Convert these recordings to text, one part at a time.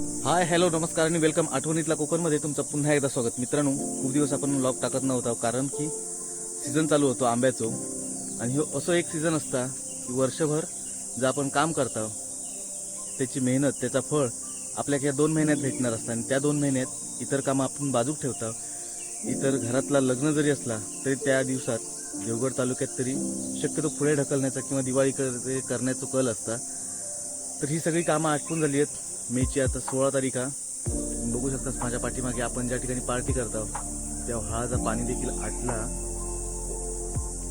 Hi hello नमस्कार आणि welcome आठवणीतला कोकणमध्ये तुमचं पुन्हा एकदा स्वागत. मित्रांनो खूप दिवस आपण व्लॉग टाकत नव्हता कारण की सीझन चालू होतो आंब्याचो. आणि हो, असं एक सीझन असता की वर्षभर जे आपण काम करता त्याची मेहनत त्याचा फळ आपल्याला या दोन महिन्यात भेटणार असतं. आणि त्या दोन महिन्यात इतर कामं आपण बाजूक ठेवता इतर घरातला लग्न जरी असला तरी त्या दिवसात देवगड तालुक्यात तरी शक्यतो पुढे ढकलण्याचा किंवा दिवाळी करण्याचा कल असता. तर ही सगळी कामं आटपून झाली आहेत. मेची आता सोळा तारीख हा. बघू शकतास माझ्या पाठीमागे आपण ज्या ठिकाणी पार्टी करतो त्या हळाचा पाणी देखील आटला.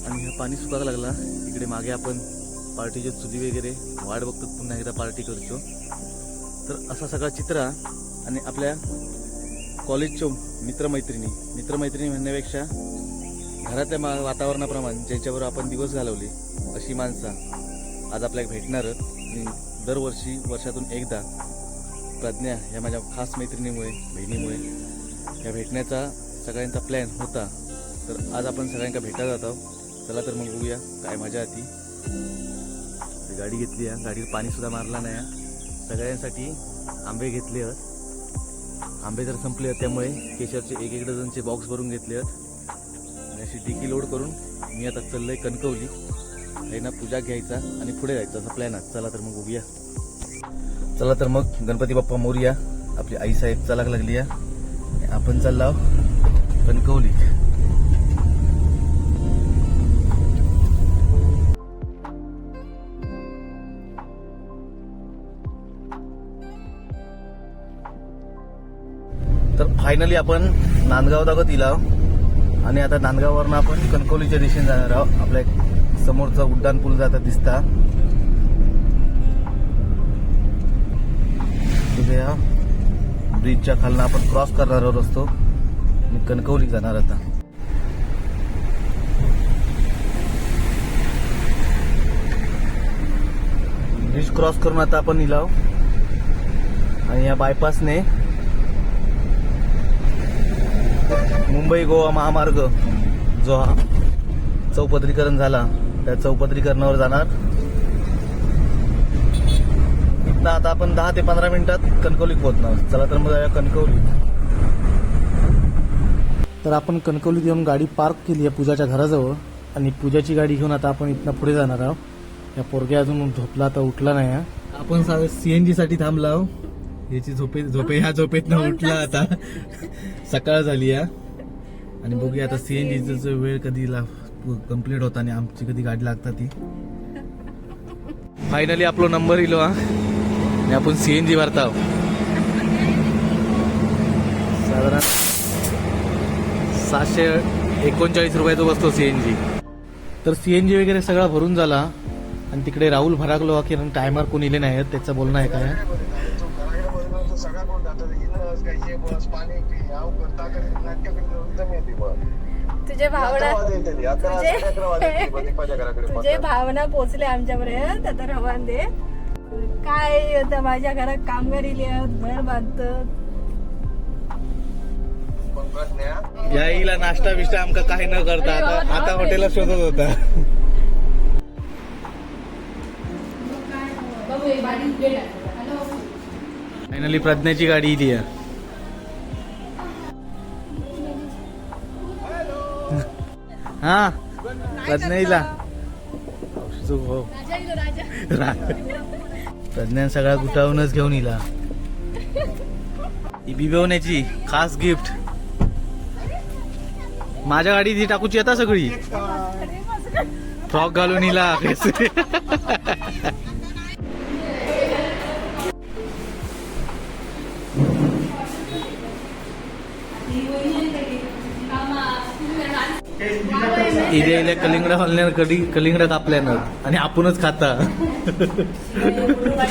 आणि हा पाणी सुकायला लागला. इकडे मागे आपण पार्टीचे चुली वगैरे वाट बघतो पुन्हा एकदा पार्टी करतो. तर असा सगळा चित्र आणि आपल्या कॉलेजच्या मित्रमैत्रिणी मित्रमैत्रिणी म्हणण्यापेक्षा घरातल्या मा- वातावरणाप्रमाणे ज्याच्यावर आपण दिवस घालवले अशी माणसं आज आपल्याला भेटणार. दरवर्षी वर्षातून एकदा प्रज्ञा ह्या माझ्या खास मैत्रिणीमुळे बहिणीमुळे. या भेटण्याचा सगळ्यांचा प्लॅन होता. तर आज आपण सगळ्यांका भेटायला जात. आहोत चला तर मग बघूया काय मजा आती. गाडी घेतली आहे. गाडीवर पाणीसुद्धा मारला नाही सगळ्यांसाठी आंबे घेतले आहेत. आंबे तर संपले आहेत त्यामुळे केशरचे एक एक डझनचे बॉक्स भरून घेतले आहेत. आणि अशी डिकी लोड करून मी आता चाललोय कणकवली. ना पूजा घ्यायचा आणि पुढे जायचा असा प्लॅन आहे. चला तर मग बघूया. चला तर मग गणपती बाप्पा मोरया आपली आई साहेब चालाक लागली या आपण चाललो आहोत कणकवली. तर फायनली आपण नांदगाव दाखवत इला आणि आता नांदगाववरनं आपण कणकवलीच्या दिशेने जाणार आहोत. आपल्या समोरचा उड्डाण पूल जाता दिसता. या ब्रिजच्या खालनं आपण क्रॉस करणार आहोत रस्तो. आणि कणकवली जाणार आता. ब्रिज क्रॉस करून आता आपण निलाव. आणि या बायपासने मुंबई गोवा महामार्ग जो हा चौपदरीकरण झाला त्या चौपदरीकरणावर जाणार. इथनं आता आपण दहा ते पंधरा मिनिटात कणकवलीत पोहोचणार. चला तर मग कणकवली. तर आपण कणकवलीत येऊन गाडी पार्क केली आहे पूजाच्या घराजवळ. आणि पूजाची गाडी घेऊन आता आपण इथनं पुढे जाणार आहोत. या पोरग्या अजून झोपला आता उठला नाही. आपण सीएनजी साठी थांबला. याची झोपे झोपे ह्या झोपेत उठला आता. सकाळ झाली या आणि बघूया आता सीएनजीचा वेळ कधी कंप्लीट होता आणि आमची कधी गाडी लागता ती. फायनली आपलो नंबर इलो हा. आणि आपण सीएनजी भरता आहो. साधारण सातशे एकोणचाळीस रुपयाचा बसतो सीएनजी तर सीएनजी वगैरे सगळा भरून झाला आणि तिकडे राहुल भरागलो की टायमर कोण इले नाही त्याचं बोलणं आहे काय तुझे भावना तुझे-. भावना पोचले आमच्यापर्यंत आता रवान दे काय आता माझ्या घरात कामगार घर बांधत याईला नाश्ता बिष्टा आमका काही न करता आता आता हॉटेलला शोधत होता. फायनली प्रज्ञाची गाडी इली आहे हा प्रज्ञा इला प्रज्ञान सगळा गुटावूनच घेऊन इला. ही बिबवण्याची खास गिफ्ट. माझ्या गाडीत ही टाकूची येता सगळी. फ्रॉक घालून इला इथे इले कलिंगड हलण्यानं कधी कलिंगड कापल्यानं आणि आपणच खाता.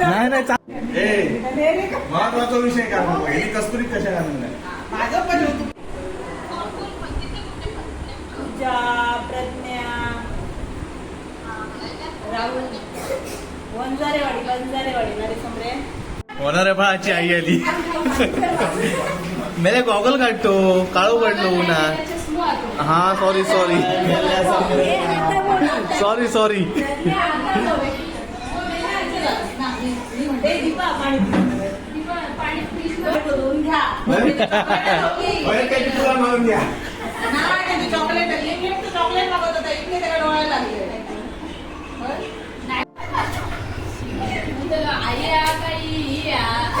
नाही नाही. हे? का? महत्त्वाचा विषय काय मग ही कस्तुरी कशा घालून नाही माझं पण. पूजा प्रज्ञा राहुल. वंजारेवाडी वंजारेवाडी नरे समरे होणाऱ्या बाळाची आई आली मेरे गॉगल काढतो काळू काढलो उन्हा हा sorry sorry sorry sorry chocolate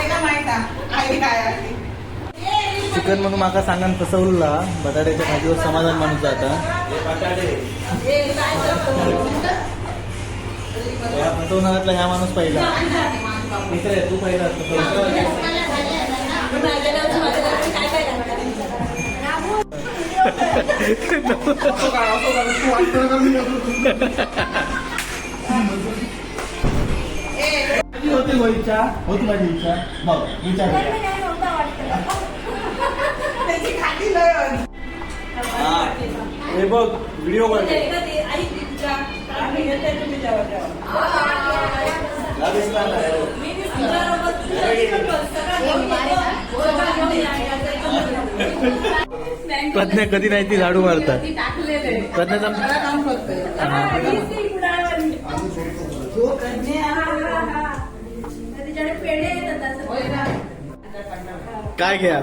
आहे. एक मिनिट तर चॉकलेट मागत होता इकडे त्याला डोळ्याला लागले ते काय माहीत आहे? आई काय आहे? चिकन म्हणून माका सांगान कसं उरला बटाट्याच्या भाजीवर समाधान माणूस? या फसवणाऱ्यातला ह्या माणूस पहिला मित्र आहे, तू पहिला. होती. हो. इच्छा होती माझी इच्छा बघ विचार त्याची खाती लय आहे. हे बघ व्हिडिओ म्हणजे येतो. प्रज्ञा कधी नाही ती झाडू मारतात. टाकलेले. प्रज्ञाचा काय घ्या?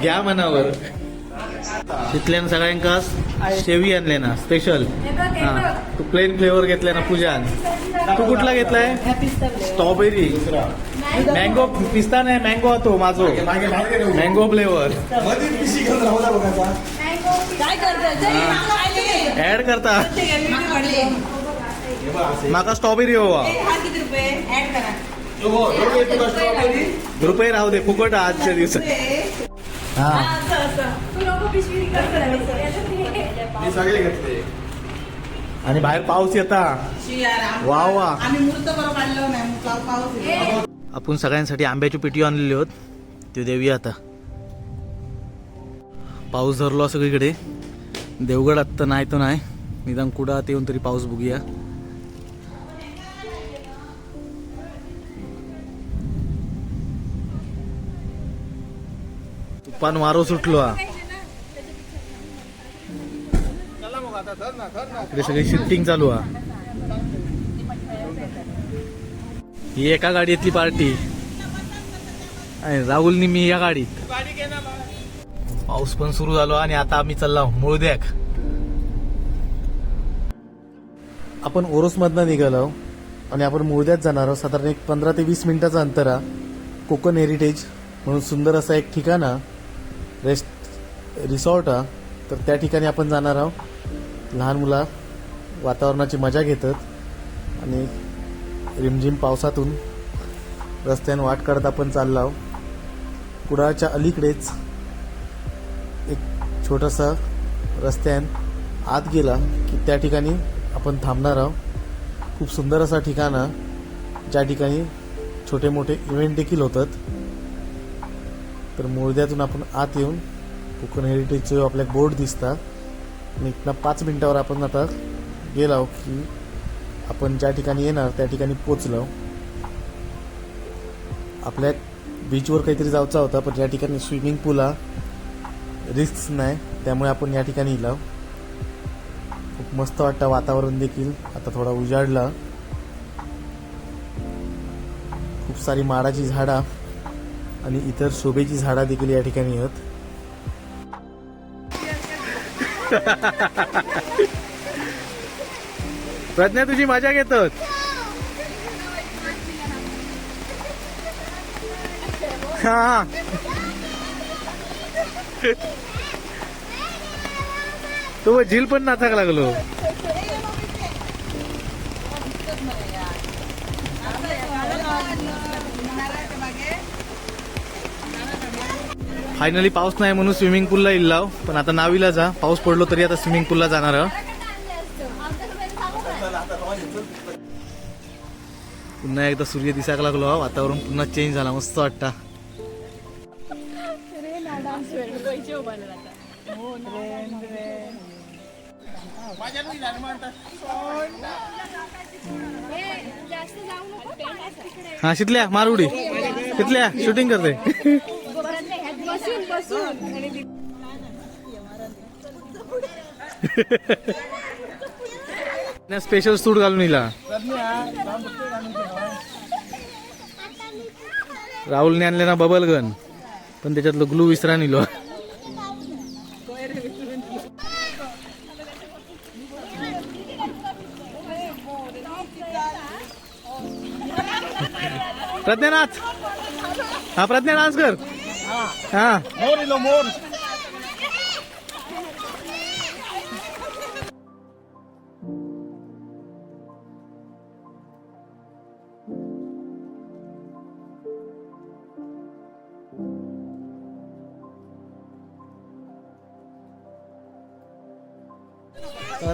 घ्या मनावर. तिथल्यान सगळ्यांका शेवी आणले ना स्पेशल हे. तू प्लेन फ्लेवर घेतलाय ना पूजान. तू कुठला घेतलाय? स्ट्रॉबेरी मँगो पिस्ता नाही मँगो होतो माझो. मागे फ्लेवर. ऍड करता. ते. माका स्ट्रॉबेरी हवा. रुपये राहू दे फुकट आजच्या दिवसात. हा हा. मी सगळे घेतले आणि बाहेर पाऊस येता. वा, वा. आम्ही मूर्त बरोबर काढलो नाही पाव- पाऊस येतो. आपण सगळ्यांसाठी आंब्याची पेटी आणलेली होत ते देऊया आता पाऊस धरलो सगळीकडे देवगड आत्ता नाही तर नाही निदान कुडात येऊन तरी पाऊस बघूया पण वारो सुटलो हा. इकडे सगळी शिफ्टिंग चालू हा. ही एका गाडीतली पार्टी. आणि राहुलनी मी या गाडीत. पाऊस पण सुरू झालो आणि आता आम्ही चालला मुळद्याक. आपण ओरोस मधनं निघालो आणि आपण मुळद्यात जाणार आहोत. साधारण एक पंधरा ते वीस मिनिटाचा अंतर हा. कोकण हेरिटेज म्हणून सुंदर असा एक ठिकाण आहे रेस्ट रिसॉर्ट हा. तर त्या ठिकाणी आपण जाणार आहोत. लहान मुला वातावरणाची मजा घेतात आणि रिमझिम पावसातून रस्त्याने वाट काढत आपण चाललो आहोत. कुडाळच्या अलीकडेच एक छोटासा रस्त्यान आत गेला की त्या ठिकाणी आपण थांबणार आहोत. खूप सुंदर असा ठिकाण आहे ज्या ठिकाणी छोटे मोठे इव्हेंट देखील होतात. तर मोळद्यातून आपण आत येऊन कोकण हेरिटेजचे आपल्या बोर्ड दिसतात. आणि इथनं पाच मिनिटावर आपण आता गेलो की आपण ज्या ठिकाणी येणार त्या ठिकाणी पोचलो आपल्या बीचवर काहीतरी जायचा होता पण या ठिकाणी स्विमिंग पूल हा रिस्क नाही त्यामुळे आपण या ठिकाणी इलाव खूप मस्त वाटतं वातावरण देखील. आता थोडा उजाडला. खूप सारी माडाची झाडा आणि इतर शोभेची झाडा देखील या ठिकाणी आहेत प्रज्ञा तुझी मजा घेतात हा तो झील पण नाचाक लागलो फायनली पाऊस नाही म्हणून स्विमिंग पूलला इल्लाव पण आता नावीला जा. पाऊस पडलो तरी आता स्विमिंग पूलला जाणार पुन्हा एकदा सूर्य दिसायला लागलो वातावरण पुन्हा चेंज झाला. मस्त वाटता. हा शितल्या मारुडी तिथल्या शूटिंग करते. बसून स्पेशल सूट घालून इला राहुलने आणले ना बबल गन पण त्याच्यातलं ग्लू विसरा निलो प्रज्ञानाथ. हा प्रज्ञा कर. हा मोर इलो मोर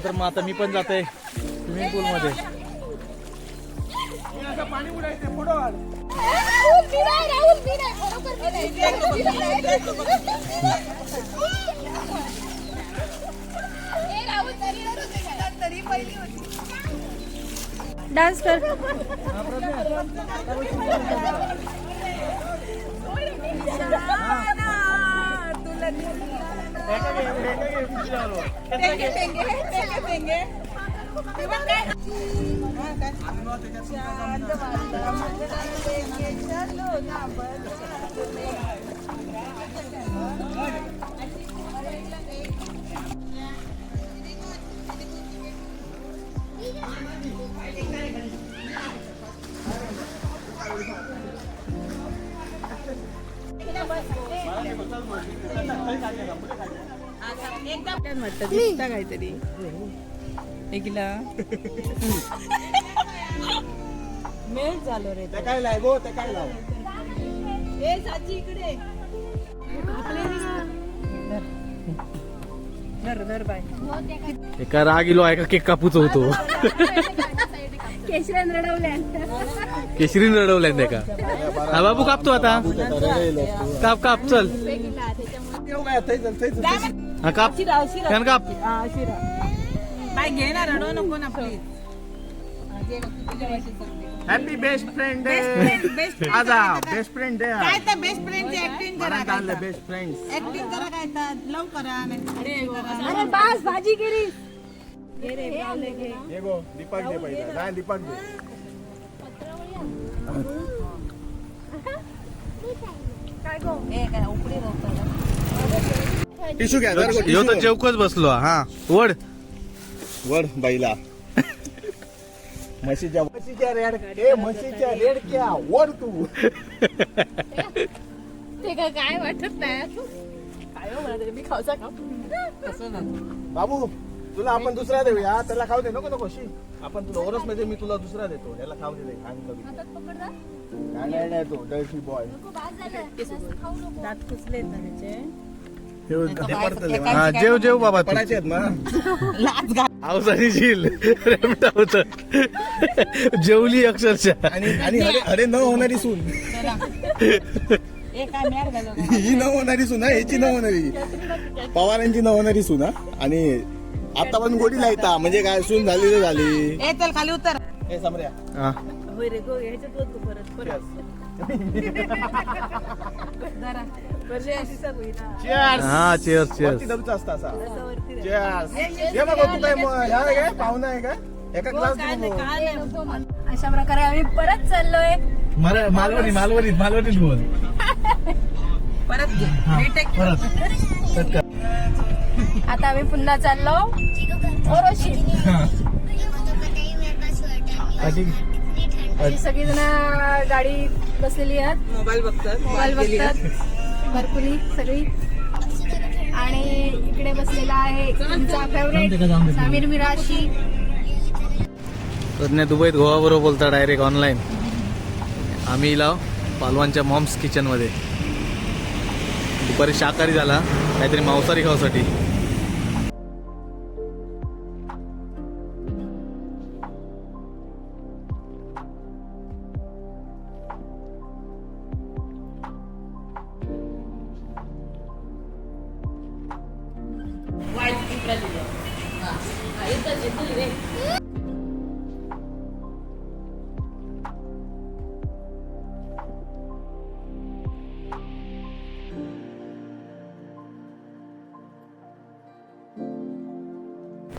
तर मग आता मी पण जाते. स्विमिंग पूल मध्ये. पाणी उडायचे. डान्स कर. टेंगे टेंगे काय म्हटलं दिसता काहीतरी. ऐकला? मेळ झालो रे ते. काय लाय गो ते काय लाव? ए साची इकडे. धर धर बाय. एका राग इलो आहे का? केक कापूच होतो. केशरन रडवल्या केशरीन रडवलाय त्या का? हा बाबू कापतो आता. काप काप चल. काय हा काप शिरा शिरा. फॅन काप हा शिरा. बाय घे ना रडव नको ना please happy best friend best आजा बेस्ट फ्रेंड डे काय तर बेस्ट फ्रेंडची ऍक्टिंग करा काय आणलं बेस्ट फ्रेंड्स ऍक्टिंग करा काय तर. लव करा अरे बास भाजी केली ये गो दीपक दे पहिला. नाही दीपक दे. ए काय उकडी टिशू घ्या जरा ह्यो तर जेवकच बसलो हा. वड. वड बाईला म्हशीच्या म्हशीच्या रेड ए म्हशीच्या रेड क्या वड तू. ते काय काय वाटत नाही? काय हो म्हणा मी खाऊचा का बाबू तुला आपण दुसरा देऊया त्याला खाऊ दे नको नको शी. आपण तुला ओरसमध्ये मी तुला दुसरा देतो याला खाऊ दे खाण नाही नाही तो डर्टी बॉय दात कुचले ना त्याचे. हा जेव जेव बाबा. पडायचे आहेत ना? पावसाने झील. होत. जेवली अक्षरशः. आणि आणि अरे न होणारी सून. ही न होणारी सून हा ह्याची न होणारी. पवारांची न होणारी सून हा. आणि आता पण गोडी लायता. म्हणजे काय सून झाली तर झाली. चल खाली उतर. हे समऱ्या. होय रे गो ह्याच्यात होत तू परत. परत Cheers. हा चेअर चेअर वरती धरूचा असता असा. Cheers. हे बघ तू काय म- ह्या आहे काय पाहुणा आहे काय एका क्लास काय नाही अशा प्रकारे आम्ही परत चाललोय. मालवणी मालवणी मालवणीत बोल. परत परत. आता आम्ही पुन्हा चाललो. ओरोशी. सगळीजण गाडी बसलेली आहेत. मोबाईल बघतात. मोबाईल बघतात. भरपुरी सगळी. आणि इकडे बसलेला आहे तुमचा फेवरेट समीर मिराशी. दुबईत गोवा बरोबर बोलता डायरेक्ट ऑनलाईन आम्ही लाव पालवांच्या मॉम्स किचनमध्ये. दुपारी शाकाहारी झाला. काहीतरी मांसाहारी खावासाठी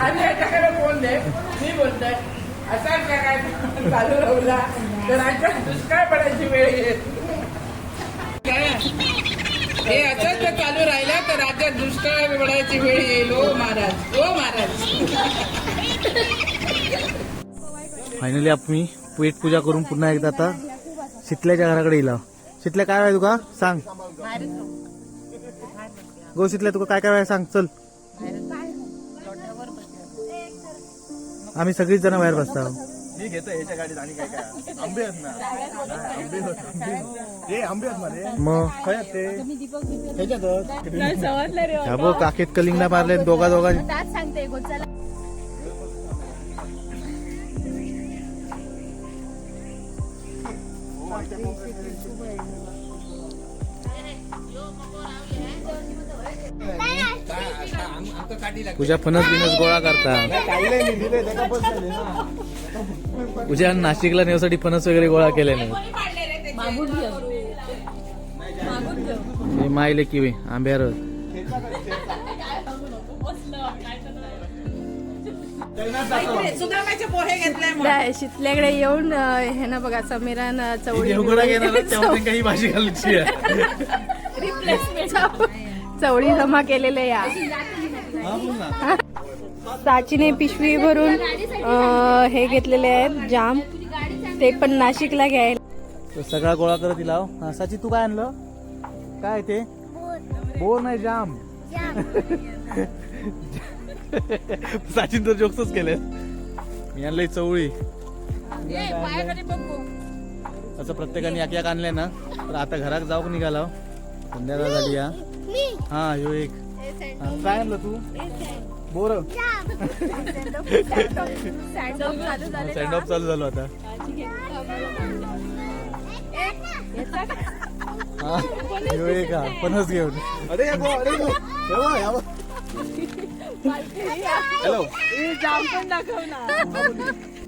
आणि याच्याकडे दे. मी बोलतोय प्रकार चालू राहिला? तर राज्यात दुष्काळ पडायची वेळ येईल हे असंच जर चालू राहिलं तर राज्यात दुष्काळ पडायची वेळ येईल. ओ महाराज ओ महाराज. फायनली आम्ही पेट पूजा करून पुन्हा एकदा आता शितल्याच्या घराकडे येला शितल्या काय आहे तुका? सांग. गो शितल्या तुका काय काय आहे? सांग चल. आम्ही सगळीच जण बाहेर बसतो मी घेतो ह्याच्या गाडीत आणि काय काय? आंबे आहेत ना. नाही, आंबे होत आंबे हे आंबे आहेत ना रे मग काय आहेत ते? ह्याच्यातच. ह्या बघ काकेत कलिंगला मारले दोघा दोघा. सांगते गोचाला पूजा फणस बिनस गोळा करता. पूजा नाशिकला नेण्यासाठी फणस वगैरे गोळा केले नाही हे मायले किवे त्या शितल्याकडे येऊन हे ना बघा समीरान चवळी काही भाजी घालायची आहे. चवळी जमा केलेल्या या. साचीने पिशवी भरून अं, हे घेतलेले आहेत जाम. ते पण नाशिकला घ्यायला. तो सगळा गोळा करत दिला हा. साची तू काय आणलं? काय ते? बोर नाही जाम. सचिन तर जोक्सच केले. मी आणलंय चवळी. असं प्रत्येकाने एक एक आणलंय ना तर आता घरात जाऊ निघाला संध्याकाळ झाली या हा ह्यो एक. हा, काय आणलं तू बोर. सँड ऑफ चालू झालो आता हा हा फणस घेऊन अरे. हॅलो जाम पण दाखव ना.